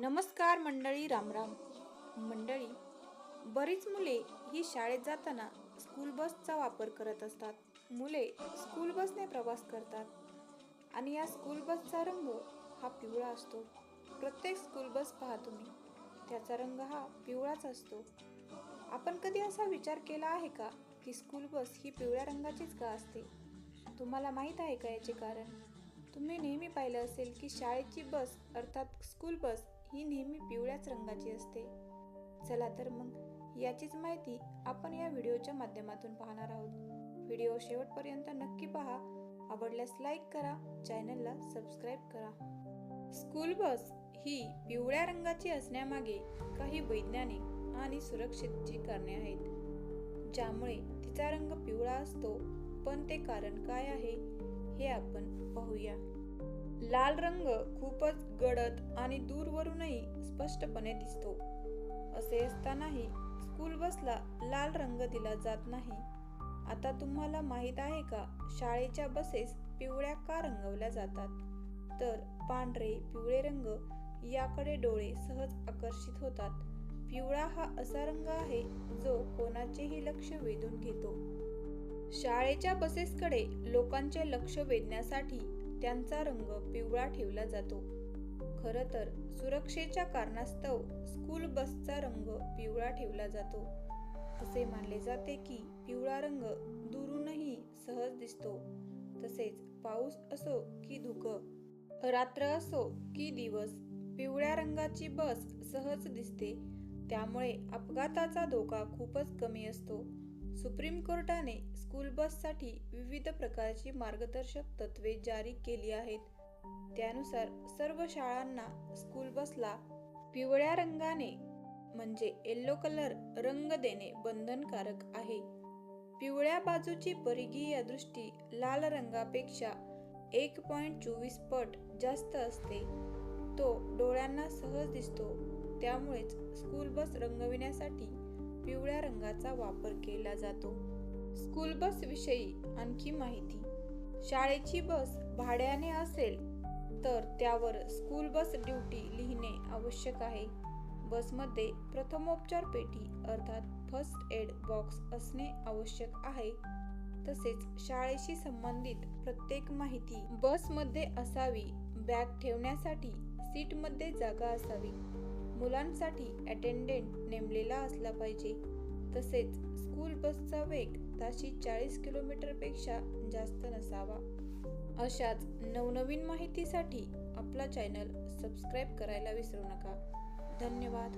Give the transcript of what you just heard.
नमस्कार मंडळी रामराम मंडळी बरीच मुले ही शाळेत जाताना स्कूल बसचा वापर करत असतात. मुले स्कूल बसने प्रवास करतात आणि या स्कूल बसचा रंग हा पिवळा असतो. प्रत्येक स्कूल बस पहा तुम्ही त्याचा रंग हा पिवळाच असतो. आपण कधी असा विचार केला आहे का की स्कूल बस ही पिवळ्या रंगाचीच का असते? तुम्हाला माहीत आहे का याचे कारण? तुम्ही नेहमी पाहिलं असेल की शाळेची बस अर्थात स्कूल बस ही नेहमी पिवळ्याच रंगाची असते. चला तर मग याचीच माहिती आपण या व्हिडिओच्या माध्यमातून पाहणार आहोत. व्हिडिओ शेवटपर्यंत नक्की पहा. आवडल्यास लाईक करा चॅनलला सबस्क्राईब करा. स्कूल बस ही पिवळ्या रंगाची असण्यामागे काही वैज्ञानिक आणि सुरक्षितची कारणे आहेत. ज्यामुळे तिचा रंग पिवळा असतो पण ते कारण काय आहे हे आपण पाहूया. लाल रंग खूपच गडद आणि दूरवरूनही स्पष्टपणे दिसतो. असे असतानाही स्कूल बसला लाल रंग दिला जात नाही. आता तुम्हाला माहीत आहे का शाळेच्या बसेस पिवळ्या का रंगवल्या जातात? तर पांढरे पिवळे रंग याकडे डोळे सहज आकर्षित होतात. पिवळा हा असा रंग आहे जो कोणाचेही लक्ष वेधून घेतो. शाळेच्या बसेसकडे लोकांचे लक्ष वेधण्यासाठी त्यांचा रंग पिवळा ठेवला जातो. खर तर सुरक्षेच्या कारणास्तव स्कूल बसचा रंग पिवळा ठेवला जातो. असे मानले जाते की पिवळा रंग दुरूनही सहज दिसतो. तसेच पाऊस असो की धुकं रात्र असो की दिवस पिवळ्या रंगाची बस सहज दिसते. त्यामुळे अपघाताचा धोका खूपच कमी असतो. सुप्रीम कोर्टाने स्कूल बससाठी विविध प्रकारची मार्गदर्शक तत्वे जारी केली आहेत. त्यानुसार सर्व शाळांना स्कूल बसला पिवळ्या रंगाने म्हणजे येल्लो कलर रंग देणे बंधनकारक आहे. पिवळ्या बाजूची परिघीय दृष्टी लाल रंगापेक्षा एक पॉईंट चोवीस पट जास्त असते. तो डोळ्यांना सहज दिसतो. त्यामुळेच स्कूल बस रंगविण्यासाठी पिवळ्या रंगाचा वापर केला जातो. स्कूल बस विषयी आणखी माहिती. शाळेची बस भाड्याने असेल तर त्यावर स्कूल बस ड्युटी लिहिणे आवश्यक आहे. बसमध्ये प्रथमोपचार पेटी अर्थात फर्स्ट एड बॉक्स असणे आवश्यक आहे. तसेच शाळेशी संबंधित प्रत्येक माहिती बसमध्ये असावी. बॅग ठेवण्यासाठी सीटमध्ये जागा असावी. मुलांसाठी अटेंडेंट नेमलेला असला पाहिजे. तसेच स्कूल बसचा वेग ताशी चाळीस किलोमीटरपेक्षा जास्त नसावा. अशाच नवनवीन माहितीसाठी आपला चॅनल सबस्क्राईब करायला विसरू नका. धन्यवाद.